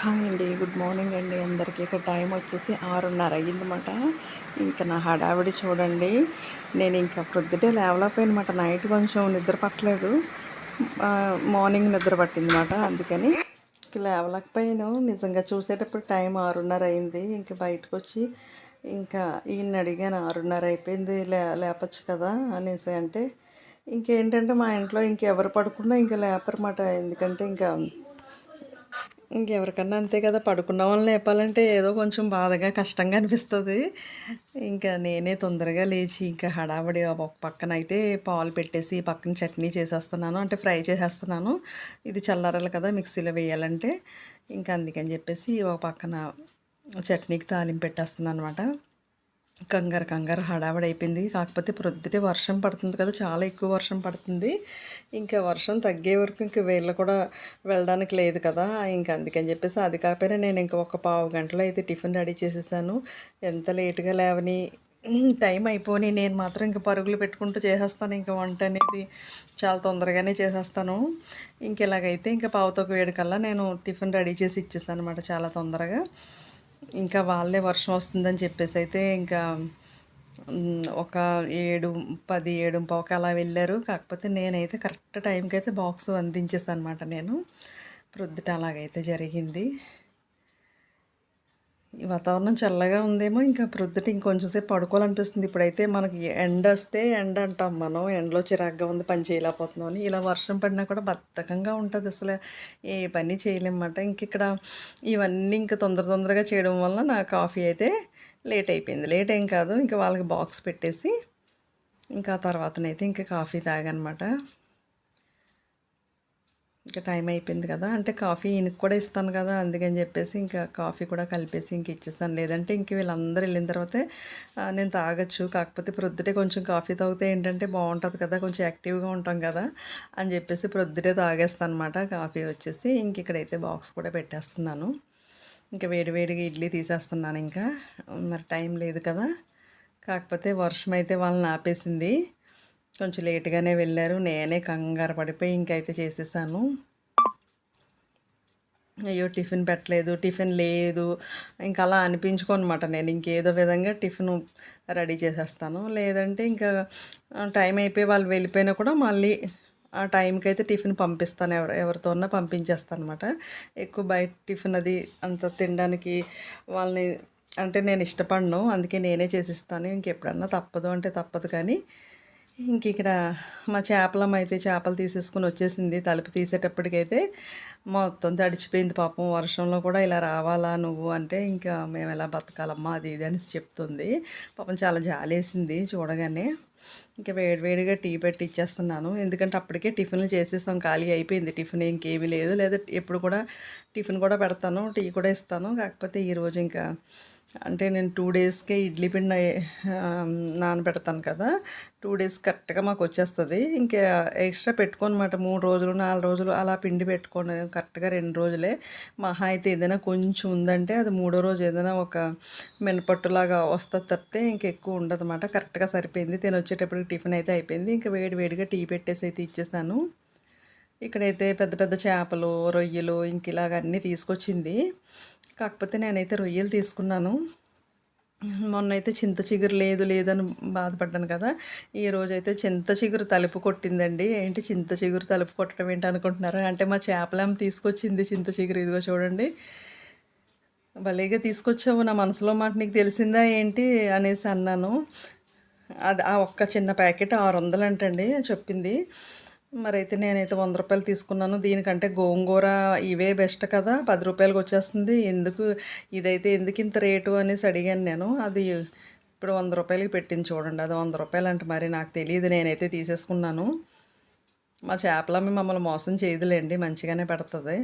Hi అండి good morning అండి. అందరికీ ఇక్కడ టైం వచ్చేసి ఆరున్నర అయ్యిందన్నమాట. ఇంకా నా హడావిడి చూడండి. నేను ఇంకా ప్రొద్దుటే లేవలేకపోయినమాట నైట్ కొంచెం నిద్ర పట్టలేదు. మార్నింగ్ నిద్ర పట్టిందన్నమాట అందుకని ఇంక లేవలేకపోయాను. నిజంగా చూసేటప్పుడు టైం ఆరున్నర అయింది ఇంకా బయటకు వచ్చి ఇంకా ఈయన అడిగాను ఆరున్నర అయిపోయింది లే లేపచ్చు కదా అనేసి అంటే ఇంకేంటంటే మా ఇంట్లో ఇంకెవరు పడుకున్నా ఇంకా లేపరమాట ఎందుకంటే ఇంకా ఇంకెవరికన్నా అంతే కదా పడుకున్న వాళ్ళని లేపాలంటే ఏదో కొంచెం బాధగా కష్టంగా అనిపిస్తుంది. ఇంకా నేనే తొందరగా లేచి ఇంకా హడావడి ఒక పక్కన అయితే పాలు పెట్టేసి పక్కన చట్నీ చేసేస్తున్నాను అంటే ఫ్రై చేసేస్తున్నాను. ఇది చల్లారాలి కదా మిక్సీలో వేయాలంటే. ఇంకా అందుకని చెప్పేసి ఒక పక్కన చట్నీకి తాలింపు పెట్టేస్తున్నాను అనమాట కంగారు కంగారు హడావిడి అయిపోయింది కాకపోతే ప్రొద్దుటే వర్షం పడుతుంది కదా చాలా ఎక్కువ వర్షం పడుతుంది. ఇంకా వర్షం తగ్గే వరకు ఇంక వీళ్ళు కూడా వెళ్ళడానికి లేదు కదా ఇంకా అందుకని చెప్పేసి అది కాకపోయినా నేను ఇంకా ఒక పావు గంటలో అయితే టిఫిన్ రెడీ చేసేసాను. ఎంత లేటుగా లేవని టైం అయిపోని నేను మాత్రం ఇంకా పరుగులు పెట్టుకుంటూ చేసేస్తాను. ఇంకా వంట అనేది చాలా తొందరగానే చేసేస్తాను. ఇంక ఇలాగైతే ఇంకా పావుతో వేడికల్లా నేను టిఫిన్ రెడీ చేసి ఇచ్చేసాను అనమాట చాలా తొందరగా. ఇంకా వాళ్ళే వర్షం వస్తుందని చెప్పేసి అయితే ఇంకా ఒక ఏడు పది ఏడు పావుకి అలా వెళ్ళారు. కాకపోతే నేనైతే కరెక్ట్ టైంకి అయితే బాక్స్ అందించేసాను అనమాట నేను. ప్రొద్దుట అలాగైతే జరిగింది. వాతావరణం చల్లగా ఉందేమో ఇంకా ప్రొద్దుట ఇంకొంచెం సేపు పడుకోవాలనిపిస్తుంది. ఇప్పుడైతే మనకి ఎండ వస్తే ఎండ అంటాం మనం. ఎండలో చిరాగ్గా ఉంది పని చేయలేకపోతున్నాం అని. ఇలా వర్షం పడినా కూడా బద్ధకంగా ఉంటుంది అసలు. ఏ పని చేయలేమన్నమాట. ఇంక ఇక్కడ ఇవన్నీ ఇంకా తొందర తొందరగా చేయడం వల్ల నా కాఫీ అయితే లేట్ అయిపోయింది. లేట్ ఏం కాదు. ఇంకా వాళ్ళకి బాక్స్ పెట్టేసి ఇంకా తర్వాతనైతే ఇంకా కాఫీ తాగనమాట. ఇంకా టైం అయిపోయింది కదా అంటే కాఫీ ఈయనకి కూడా ఇస్తాను కదా అందుకని చెప్పేసి ఇంకా కాఫీ కూడా కలిపేసి ఇంక ఇచ్చేస్తాను లేదంటే ఇంక వీళ్ళందరూ వెళ్ళిన తర్వాతే నేను తాగొచ్చు. కాకపోతే ప్రొద్దుటే కొంచెం కాఫీ తాగితే ఏంటంటే బాగుంటుంది కదా కొంచెం యాక్టివ్గా ఉంటాం కదా అని చెప్పేసి ప్రొద్దుటే తాగేస్తాను అనమాట కాఫీ వచ్చేసి ఇంక ఇక్కడైతే బాక్స్ కూడా పెట్టేస్తున్నాను. ఇంకా వేడివేడిగా ఇడ్లీ తీసేస్తున్నాను ఇంకా. మరి టైం లేదు కదా కాకపోతే వర్షం అయితే వాళ్ళని ఆపేసింది. కొంచెం లేట్గానే వెళ్ళారు. నేనే కంగారు పడిపోయి ఇంకైతే చేసేసాను. అయ్యో టిఫిన్ పెట్టలేదు టిఫిన్ లేదు. ఇంకా అలా అనిపించుకోనమాట. నేను ఇంకేదో విధంగా టిఫిన్ రెడీ చేసేస్తాను. లేదంటే ఇంకా టైం అయిపోయి వాళ్ళు వెళ్ళిపోయినా కూడా మళ్ళీ ఆ టైంకి అయితే టిఫిన్ పంపిస్తాను. ఎవరు ఎవరితో ఉన్నా పంపించేస్తాను అనమాట ఎక్కువ బయట టిఫిన్ అది అంత తినడానికి వాళ్ళని అంటే నేను ఇష్టపడను. అందుకే నేనే చేసిస్తాను. ఇంకెప్పుడన్నా తప్పదు అంటే తప్పదు కానీ ఇంక ఇక్కడ మా చేపలం అయితే చేపలు తీసేసుకుని వచ్చేసింది. తలుపు తీసేటప్పటికైతే మొత్తం తడిచిపోయింది పాపం. వర్షంలో కూడా ఇలా రావాలా నువ్వు అంటే ఇంకా మేము ఎలా బతకాలమ్మా అది ఇది అని చెప్తుంది. పాపం చాలా జాలేసింది చూడగానే. ఇంకా వేడివేడిగా టీ పెట్టి ఇచ్చేస్తున్నాను. ఎందుకంటే అప్పటికే టిఫిన్లు చేసేసాం. ఖాళీ అయిపోయింది. టిఫిన్ ఇంకేమీ లేదు. లేదా ఎప్పుడు కూడా టిఫిన్ కూడా పెడతాను. టీ కూడా ఇస్తాను. కాకపోతే ఈరోజు ఇంకా అంటే నేను టూ డేస్కే ఇడ్లీ పిండి నానబెడతాను కదా. టూ డేస్ కరెక్ట్గా మాకు వచ్చేస్తుంది. ఇంకా ఎక్స్ట్రా పెట్టుకోనమాట మూడు రోజులు నాలుగు రోజులు అలా పిండి పెట్టుకోను. కరెక్ట్గా రెండు రోజులే. మహా అయితే ఏదైనా కొంచెం ఉందంటే అది మూడో రోజు ఏదైనా ఒక మినపట్టులాగా వస్తుంది తప్పితే ఇంకా ఎక్కువ ఉండదు అనమాట కరెక్ట్గా సరిపోయింది. తిని వచ్చేటప్పటికి టిఫిన్ అయితే అయిపోయింది. ఇంకా వేడి వేడిగా టీ పెట్టేసి అయితే ఇచ్చేసాను. ఇక్కడైతే పెద్ద పెద్ద చేపలు రొయ్యలు ఇంక ఇలాగ అన్నీ తీసుకొచ్చింది. కాకపోతే నేనైతే రొయ్యలు తీసుకున్నాను. మొన్న అయితే చింత చిగురు లేదు లేదని బాధపడ్డాను కదా. ఈ అయితే చింత చిగురు తలుపు కొట్టిందండి. ఏంటి చింత చిగురు తలుపు కొట్టడం ఏంటి అనుకుంటున్నారా? అంటే మా చేపలేం తీసుకొచ్చింది చింత చిగురు. ఇదిగో చూడండి. భలేగా తీసుకొచ్చావు నా మనసులో మాట. నీకు తెలిసిందా ఏంటి అనేసి అన్నాను. అది ఆ ఒక్క చిన్న ప్యాకెట్ ఆరు వందలు అంటండి చెప్పింది. మరైతే నేనైతే వంద రూపాయలు తీసుకున్నాను. దీనికంటే గోంగూర ఇవే బెస్ట్ కదా. పది రూపాయలకి వచ్చేస్తుంది. ఎందుకు? ఇదైతే ఎందుకు ఇంత రేటు అనేసి అడిగాను నేను. అది ఇప్పుడు వంద రూపాయలకి పెట్టింది చూడండి. అది వంద రూపాయలు అంటే మరి నాకు తెలియదు. నేనైతే తీసేసుకున్నాను. మా చేపలమ్మి మమ్మల్ని మోసం చేయదులేండి. మంచిగానే పెడుతుంది.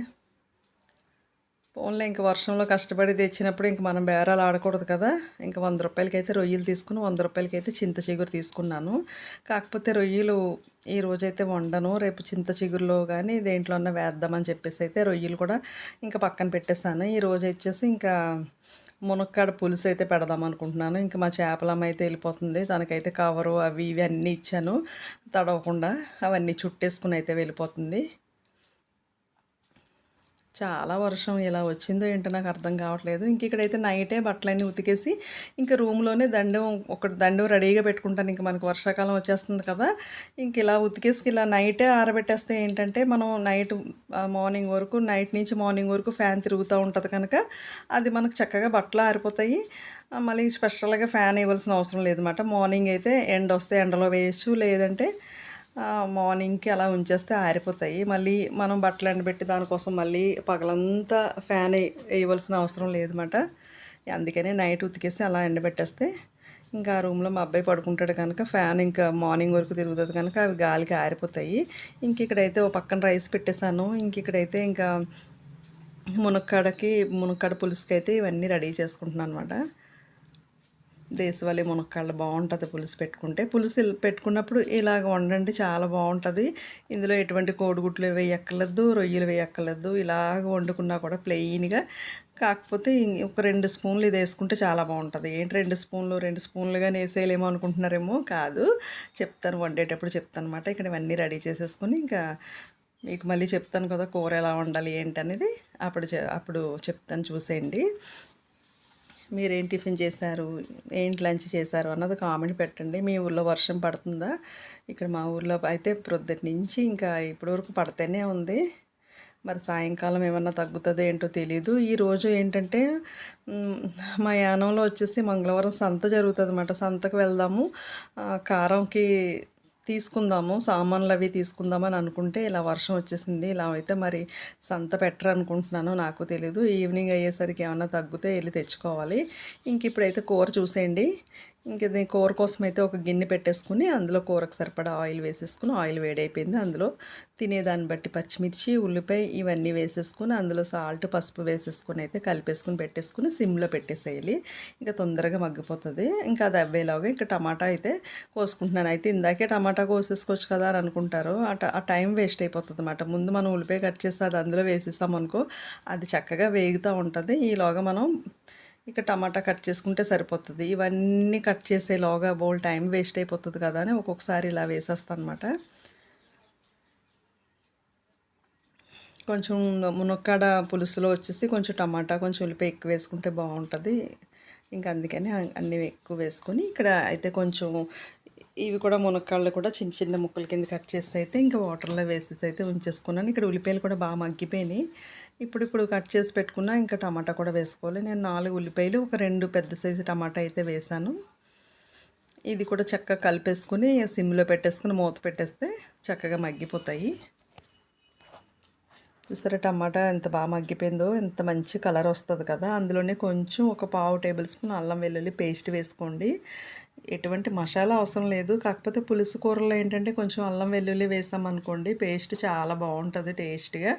ఫోన్లో ఇంక వర్షంలో కష్టపడి తెచ్చినప్పుడు ఇంక మనం బేరాలు ఆడకూడదు కదా. ఇంక వంద రూపాయలకైతే రొయ్యలు తీసుకుని వంద రూపాయలకైతే చింత చిగురు తీసుకున్నాను. కాకపోతే రొయ్యలు ఈ రోజైతే వండను. రేపు చింత చిగురులో కానీ దేంట్లో అన్న వేద్దామని చెప్పేసి అయితే రొయ్యలు కూడా ఇంకా పక్కన పెట్టేస్తాను ఈ రోజు వచ్చేసి ఇంకా మునక్కాడ పులుసు అయితే పెడదాం అనుకుంటున్నాను. ఇంకా మా చేపలమ్మ అయితే వెళ్ళిపోతుంది. తనకైతే కవరు అవి ఇవి అన్నీ ఇచ్చాను. తడవకుండా అవన్నీ చుట్టేసుకుని అయితే వెళ్ళిపోతుంది. చాలా వర్షం ఎలా వచ్చిందో ఏంటో నాకు అర్థం కావట్లేదు. ఇంక ఇక్కడైతే నైటే బట్టలన్నీ ఉతికేసి ఇంకా రూమ్లోనే దండం ఒకటి దండం రెడీగా పెట్టుకుంటాను. ఇంకా మనకు వర్షాకాలం వచ్చేస్తుంది కదా. ఇంక ఇలా ఉతికేసి ఇలా నైటే ఆరబెట్టేస్తే ఏంటంటే మనం నైట్ మార్నింగ్ వరకు నైట్ నుంచి మార్నింగ్ వరకు ఫ్యాన్ తిరుగుతూ ఉంటుంది కనుక అది మనకు చక్కగా బట్టలు ఆరిపోతాయి. మళ్ళీ స్పెషల్గా ఫ్యాన్ ఇవ్వాల్సిన అవసరం లేదన్నమాట. మార్నింగ్ అయితే ఎండ వస్తే ఎండలో వేయచ్చు. లేదంటే మార్నింగ్కి అలా ఉంచేస్తే ఆరిపోతాయి. మళ్ళీ మనం బట్టలు ఎండబెట్టి దానికోసం మళ్ళీ పగలంతా ఫ్యాన్ వే- వేయవలసిన అవసరం లేదన్నమాట. అందుకనే నైట్ ఉతికేసి అలా ఎండబెట్టేస్తే ఇంకా ఆ రూమ్లో మా అబ్బాయి పడుకుంటాడు కనుక ఫ్యాన్ ఇంకా మార్నింగ్ వరకు తిరుగుతుంది కనుక అవి గాలికి ఆరిపోతాయి. ఇంక ఇక్కడైతే ఓ పక్కన రైస్ పెట్టేశాను. ఇంక ఇక్కడైతే ఇంకా మునక్కాడకి మునక్కాడ పులుసుకి అయితే ఇవన్నీ రెడీ చేసుకుంటున్నాను అనమాట దేశవాళీ మునక్కాళ్ళు బాగుంటుంది పులుసు పెట్టుకుంటే. పులుసు పెట్టుకున్నప్పుడు ఇలాగ వండండి చాలా బాగుంటుంది. ఇందులో ఎటువంటి కోడిగుడ్లు వేయక్కర్లేదు రొయ్యలు వేయక్కర్లేదు ఇలాగ వండుకున్నా కూడా ప్లెయిన్గా. కాకపోతే ఒక రెండు స్పూన్లు ఇది వేసుకుంటే చాలా బాగుంటుంది. ఏంటి రెండు స్పూన్లు రెండు స్పూన్లుగా వేసేయలేమో అనుకుంటున్నారేమో కాదు. చెప్తాను వండేటప్పుడు చెప్తాను అనమాట ఇక్కడ ఇవన్నీ రెడీ చేసేసుకొని ఇంకా మీకు మళ్ళీ చెప్తాను కదా కూర ఎలా వండాలి ఏంటి అనేది అప్పుడు చె- అప్పుడు చెప్తాను చూసేయండి. మీరేం టిఫిన్ చేశారు? ఏంటి లంచ్ చేశారు? అన్నది కామెంట్ పెట్టండి. మీ ఊర్లో వర్షం పడుతుందా? ఇక్కడ మా ఊర్లో అయితే ప్రొద్దుటి నుంచి ఇంకా ఇప్పటి వరకు పడితేనే ఉంది. మరి సాయంకాలం ఏమన్నా తగ్గుతుందో ఏంటో తెలీదు. ఈరోజు ఏంటంటే మా యానంలో వచ్చేసి మంగళవారం సంత జరుగుతుంది అన్నమాట సంతకు వెళ్దాము. కారంకి తీసుకుందాము సామాన్లు అవి తీసుకుందామని అనుకుంటే ఇలా వర్షం వచ్చేసింది ఇలా అయితే మరి సంత పెట్టరు అనుకుంటున్నాను నాకు తెలీదు. ఈవినింగ్ అయ్యేసరికి ఏమైనా తగ్గితే వెళ్ళి తెచ్చుకోవాలి. ఇంక ఇప్పుడైతే కూర చూసేయండి. ఇంక ఇది కూర కోసం అయితే ఒక గిన్నె పెట్టేసుకుని అందులో కూరకు సరిపడా ఆయిల్ వేసేసుకుని ఆయిల్ వేడైపోయింది. అందులో తినేదాన్ని బట్టి పచ్చిమిర్చి ఉల్లిపాయ ఇవన్నీ వేసేసుకుని అందులో సాల్ట్ పసుపు వేసేసుకుని అయితే కలిపేసుకుని పెట్టేసుకుని సిమ్లో పెట్టేసేయాలి. ఇంకా తొందరగా మగ్గిపోతుంది. ఇంకా అది అవ్వేలాగా ఇంకా టమాటా అయితే కోసుకుంటున్నాను. అయితే ఇందాకే టమాటా కోసేసుకోవచ్చు కదా అని అనుకుంటారు. ఆ ఆ టైం వేస్ట్ అయిపోతుంది అన్నమాట ముందు మనం ఉల్లిపాయ కట్ చేసి అది అందులో వేసేసాం అనుకో అది చక్కగా వేగుతూ ఉంటుంది. ఈలోగా మనం ఇక టమాటా కట్ చేసుకుంటే సరిపోతుంది. ఇవన్నీ కట్ చేసేలోగా బోల్ టైం వేస్ట్ అయిపోతుంది కదా అని ఒక్కొక్కసారి ఇలా వేసేస్తాను అనమాట కొంచెం మునక్కాడ పులుసులో వచ్చేసి కొంచెం టమాటా కొంచెం ఉల్లిపాయ ఎక్కువ వేసుకుంటే బాగుంటుంది. ఇంకా అందుకని అన్నీ ఎక్కువ వేసుకొని ఇక్కడ అయితే కొంచెం ఇవి కూడా మునక్కాళ్ళు కూడా చిన్న చిన్న ముక్కల కింద కట్ చేసి అయితే ఇంకా వాటర్లో వేసేసి అయితే ఉంచేసుకున్నాను. ఇక్కడ ఉల్లిపాయలు కూడా బాగా మగ్గిపోయినాయి. ఇప్పుడు ఇప్పుడు కట్ చేసి పెట్టుకున్నా ఇంకా టమాటా కూడా వేసుకోవాలి. నేను నాలుగు ఉల్లిపాయలు ఒక రెండు పెద్ద సైజు టమాటా అయితే వేసాను. ఇది కూడా చక్కగా కలిపేసుకుని సిమ్లో పెట్టేసుకుని మూత పెట్టేస్తే చక్కగా మగ్గిపోతాయి. చూసారా టమాటా ఎంత బాగా మగ్గిపోయిందో ఎంత మంచి కలర్ వస్తుంది కదా. అందులోనే కొంచెం ఒక పావు టేబుల్ స్పూన్ అల్లం వెల్లుల్లి పేస్ట్ వేసుకోండి. ఎటువంటి మసాలా అవసరం లేదు. కాకపోతే పులుసు కూరలో ఏంటంటే కొంచెం అల్లం వెల్లుల్లి వేసామనుకోండి పేస్ట్ చాలా బాగుంటుంది టేస్ట్గా.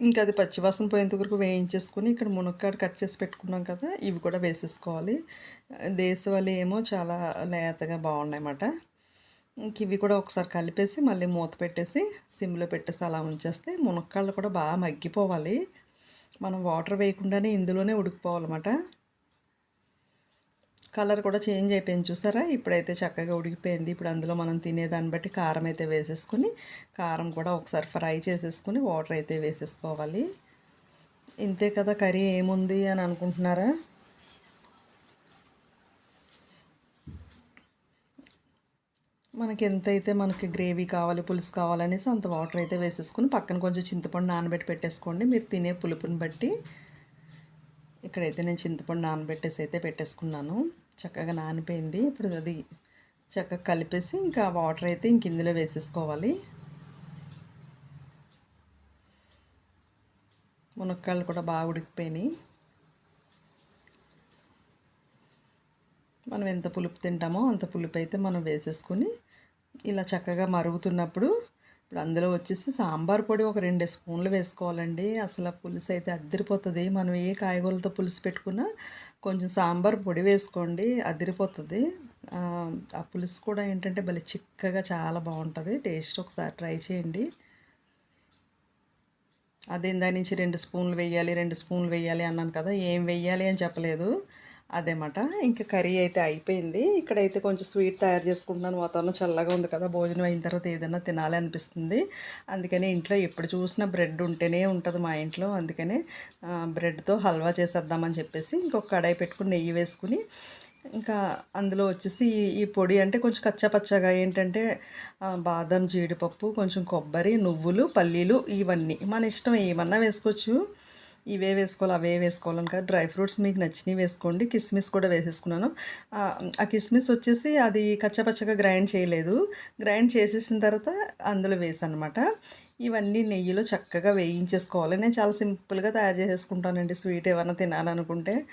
ఇంకా అది పచ్చివాసన పోయేంత వరకు వేయించేసుకుని ఇక్కడ మునక్కాడ కట్ చేసి పెట్టుకున్నాం కదా ఇవి కూడా వేసేసుకోవాలి. దేశవాళీ ఏమో చాలా లేతగా బాగున్నాయన్నమాట. ఇంక ఇవి కూడా ఒకసారి కలిపేసి మళ్ళీ మూత పెట్టేసి సిమ్లో పెట్టేసి అలా ఉంచేస్తే మునక్కాళ్ళు కూడా బాగా మగ్గిపోవాలి. మనం వాటర్ వేయకుండానే ఇందులోనే ఉడికిపోవాలన్నమాట. కలర్ కూడా చేంజ్ అయిపోయింది చూసారా? ఇప్పుడైతే చక్కగా ఉడికిపోయింది. ఇప్పుడు అందులో మనం తినేదాన్ని బట్టి కారం అయితే వేసేసుకుని కారం కూడా ఒకసారి ఫ్రై చేసేసుకుని వాటర్ అయితే వేసేసుకోవాలి. ఇంతే కదా కర్రీ ఏముంది అని అనుకుంటున్నారా? మనకి ఎంత అయితే మనకి గ్రేవీ కావాలి పులుసు కావాలనేసి అంత వాటర్ అయితే వేసేసుకుని పక్కన కొంచెం చింతపండు నానబెట్టి పెట్టేసుకోండి. మీరు తినే పులుపుని బట్టి ఇక్కడైతే నేను చింతపండు నానబెట్టేసి అయితే పెట్టేసుకున్నాను. చక్కగా నానిపోయింది. ఇప్పుడు అది చక్కగా కలిపేసి ఇంకా వాటర్ అయితే ఇంక ఇందులో వేసేసుకోవాలి. మునక్కాయలు కూడా బాగా ఉడికిపోయినాయి. మనం ఎంత పులుపు తింటామో అంత పులుపు అయితే మనం వేసేసుకుని ఇలా చక్కగా మరుగుతున్నప్పుడు ఇప్పుడు అందులో వచ్చేసి సాంబార్ పొడి ఒక రెండు స్పూన్లు వేసుకోవాలండి. అసలు పులుసు అయితే అద్దరిపోతుంది మనం ఏ కాయగూరలతో పులుసు పెట్టుకున్నా కొంచెం సాంబార్ పొడి వేసుకోండి అదిరిపోతుంది. ఆ, ఆ పులుసు కూడా ఏంటంటే భలే చిక్కగా చాలా బాగుంటుంది. టేస్ట్ ఒకసారి ట్రై చేయండి. అదే దాని నుంచి రెండు స్పూన్లు వేయాలి రెండు స్పూన్లు వేయాలి అన్నాను కదా ఏం వేయాలి అని చెప్పలేదు. అదేమాట. ఇంకా కర్రీ అయితే అయిపోయింది. ఇక్కడైతే కొంచెం స్వీట్ తయారు చేసుకుంటున్నాను. వాతావరణం చల్లగా ఉంది కదా భోజనం అయిన తర్వాత ఏదైనా తినాలి అనిపిస్తుంది. అందుకని ఇంట్లో ఎప్పుడు చూసినా బ్రెడ్ ఉంటేనే ఉంటుంది మా ఇంట్లో. అందుకనే బ్రెడ్తో హల్వా చేసేద్దామని చెప్పేసి ఇంకొక కడాయి పెట్టుకుని నెయ్యి వేసుకుని ఇంకా అందులో వచ్చేసి ఈ- ఈ పొడి అంటే కొంచెం కచ్చాపచ్చగా ఏంటంటే బాదం జీడిపప్పు కొంచెం కొబ్బరి నువ్వులు పల్లీలు ఇవన్నీ. మన ఇష్టం ఏమన్నా వేసుకోవచ్చు. ఇవే వేసుకోవాలి అవే వేసుకోవాలని కాదు. డ్రై ఫ్రూట్స్ మీకు నచ్చినవి వేసుకోండి. కిస్మిస్ కూడా వేసేసుకున్నాను. ఆ, కిస్మిస్ వచ్చేసి అది కచ్చపచ్చగా గ్రైండ్ చేయలేదు. గ్రైండ్ చేసేసిన తర్వాత అందులో వేసాను అనమాట ఇవన్నీ నెయ్యిలో చక్కగా వేయించేసుకోవాలి. నేను చాలా సింపుల్గా తయారు చేసేసుకుంటానండి. స్వీట్ ఏమైనా తినాలనుకుంటే.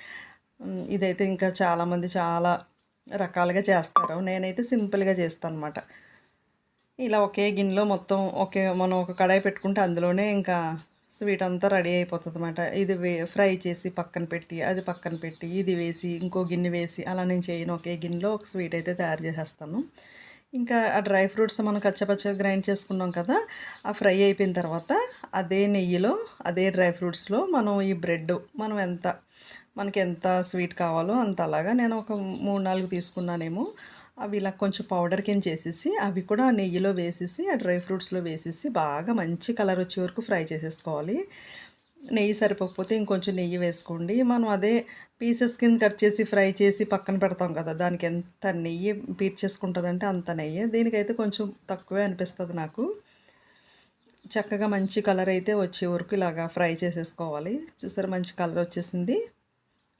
ఇదైతే ఇంకా చాలామంది చాలా రకాలుగా చేస్తారు. నేనైతే సింపుల్గా చేస్తాను అనమాట ఇలా ఒకే గిన్నెలో మొత్తం ఒకే మనం ఒక కడాయి పెట్టుకుంటే అందులోనే ఇంకా స్వీట్ అంతా రెడీ అయిపోతుంది అనమాట ఇది ఫ్రై చేసి పక్కన పెట్టి అది పక్కన పెట్టి ఇది వేసి ఇంకో గిన్నె వేసి అలా నేను చేయను. ఒకే గిన్నెలో ఒక స్వీట్ అయితే తయారు చేసేస్తాను. ఇంకా ఆ డ్రై ఫ్రూట్స్ మనం కచ్చపచ్చ గ్రైండ్ చేసుకున్నాం కదా ఆ ఫ్రై అయిపోయిన తర్వాత అదే నెయ్యిలో అదే డ్రై ఫ్రూట్స్లో మనం ఈ బ్రెడ్ మనం ఎంత మనకి ఎంత స్వీట్ కావాలో అంత అలాగా నేను ఒక మూడు నాలుగు తీసుకున్నానేమో అవి ఇలా కొంచెం పౌడర్ కింద చేసేసి అవి కూడా నెయ్యిలో వేసేసి ఆ డ్రై ఫ్రూట్స్లో వేసేసి బాగా మంచి కలర్ వచ్చే వరకు ఫ్రై చేసేసుకోవాలి. నెయ్యి సరిపోకపోతే ఇంకొంచెం నెయ్యి వేసుకోండి. మనం అదే పీసెస్ కింద కట్ చేసి ఫ్రై చేసి పక్కన పెడతాం కదా దానికి ఎంత నెయ్యి పీర్చేసుకుంటుందంటే అంత నెయ్యి. దీనికైతే కొంచెం తక్కువే అనిపిస్తుంది నాకు. చక్కగా మంచి కలర్ అయితే వచ్చే వరకు ఇలాగా ఫ్రై చేసేసుకోవాలి. చూసారు మంచి కలర్ వచ్చేసింది.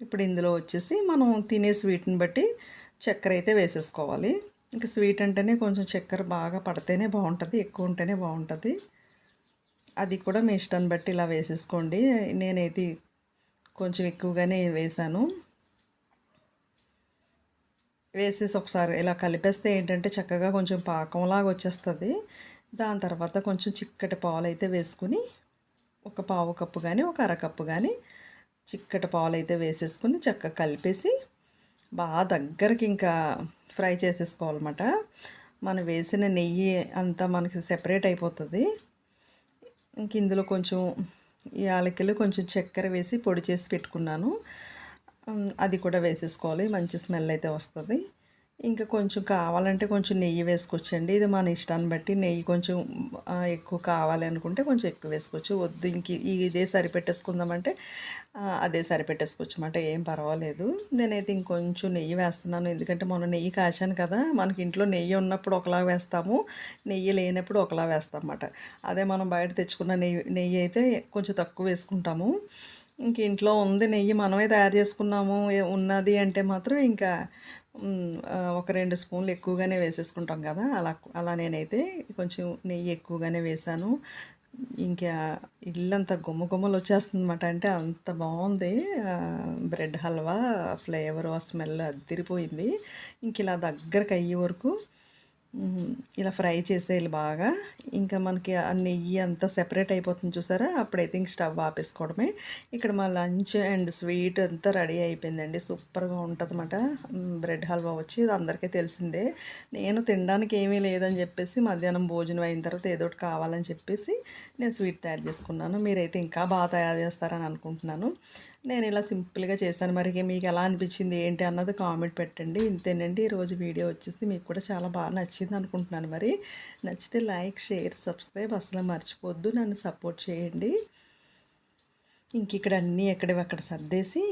ఇప్పుడు ఇందులో వచ్చేసి మనం తినే స్వీట్ని బట్టి చక్కెర అయితే వేసేసుకోవాలి. ఇంకా స్వీట్ అంటేనే కొంచెం చక్కెర బాగా పడితేనే బాగుంటుంది ఎక్కువ ఉంటేనే బాగుంటుంది. అది కూడా మీ ఇష్టాన్ని బట్టి ఇలా వేసేసుకోండి. నేనైతే కొంచెం ఎక్కువగానే వేసాను. వేసేసి ఒకసారి ఇలా కలిపేస్తే ఏంటంటే చక్కగా కొంచెం పాకంలాగా వచ్చేస్తుంది. దాని తర్వాత కొంచెం చిక్కటి పాలు అయితే వేసుకుని ఒక పావు కప్పు కానీ ఒక అరకప్పు కానీ చిక్కటి పాలు అయితే వేసేసుకుని చక్కగా కలిపేసి బాగా దగ్గరికి ఇంకా ఫ్రై చేసేసుకోవాలన్నమాట. మనం వేసిన నెయ్యి అంతా మనకి సెపరేట్ అయిపోతుంది. ఇంక ఇందులో కొంచెం యాలకులు కొంచెం చక్కెర వేసి పొడి చేసి పెట్టుకున్నాను. అది కూడా వేసేసుకోవాలి. మంచి స్మెల్ అయితే వస్తుంది. ఇంకా కొంచెం కావాలంటే కొంచెం నెయ్యి వేసుకోవచ్చండి. ఇది మన ఇష్టాన్ని బట్టి నెయ్యి కొంచెం ఎక్కువ కావాలి అనుకుంటే కొంచెం ఎక్కువ వేసుకోవచ్చు. వద్దు ఇంక ఇదే సరిపెట్టేసుకుందామంటే అదే సరిపెట్టేసుకోవచ్చు అన్నమాట. ఏం పర్వాలేదు. నేనైతే ఇంకొంచెం నెయ్యి వేస్తున్నాను. ఎందుకంటే మనం నెయ్యి కాచాను కదా మనకి ఇంట్లో నెయ్యి ఉన్నప్పుడు ఒకలా వేస్తాము. నెయ్యి లేనప్పుడు ఒకలా వేస్తాం అన్నమాట. అదే మనం బయట తెచ్చుకున్న నెయ్యి నెయ్యి అయితే కొంచెం తక్కువ వేసుకుంటాము. ఇంక ఇంట్లో ఉంది నెయ్యి మనమే తయారు చేసుకున్నాము ఉన్నది అంటే మాత్రం ఇంకా ఒక రెండు స్పూన్లు ఎక్కువగానే వేసేసుకుంటాం కదా. అలా అలా నేనైతే కొంచెం నెయ్యి ఎక్కువగానే వేసాను. ఇంకా ఇల్లంతా గుమ్మ గుమ్మలు వచ్చేస్తుంది అనమాట అంటే అంత బాగుంది. బ్రెడ్ హల్వా ఫ్లేవర్ ఆ స్మెల్ అదిరిపోయింది. ఇంక ఇలా దగ్గరకు అయ్యే వరకు ఇలా ఫ్రై చేసేయాలి బాగా. ఇంకా మనకి ఆ నెయ్యి అంతా సెపరేట్ అయిపోతుంది చూసారా? అప్పుడైతే ఇంక స్టవ్ ఆపేసుకోవడమే. ఇక్కడ మా లంచ్ అండ్ స్వీట్ అంతా రెడీ అయిపోయిందండి. సూపర్గా ఉంటుందన్నమాట. బ్రెడ్ హల్వా వచ్చి ఇది అందరికీ తెలిసిందే. నేను తినడానికి ఏమీ లేదని చెప్పేసి మధ్యాహ్నం భోజనం అయిన తర్వాత ఏదో ఒకటి కావాలని చెప్పేసి నేను స్వీట్ తయారు చేసుకున్నాను. మీరైతే ఇంకా బాగా తయారు చేస్తారని అనుకుంటున్నాను. నేను ఇలా సింపుల్గా చేశాను. మరి మీకు ఎలా అనిపించింది? ఏంటి? అన్నది కామెంట్ పెట్టండి. ఇంతేనండి. ఈరోజు వీడియో వచ్చేసి మీకు కూడా చాలా బాగా నచ్చింది అనుకుంటున్నాను మరి. నచ్చితే లైక్ షేర్ సబ్స్క్రైబ్ అసలు మర్చిపోద్దు. నన్ను సపోర్ట్ చేయండి. ఇంక ఇక్కడ అన్నీ ఎక్కడివక్కడ సర్దేసి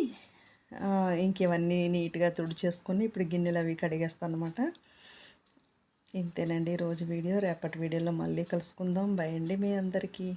ఇంకేవన్నీ నీట్గా తుడిచేసుకొని ఇప్పుడు గిన్నెలు అవి కడిగేస్తాను అనమాట ఇంతేనండి. ఈరోజు వీడియో. రేపటి వీడియోలో మళ్ళీ కలుసుకుందాం. బై అండి మీ అందరికీ.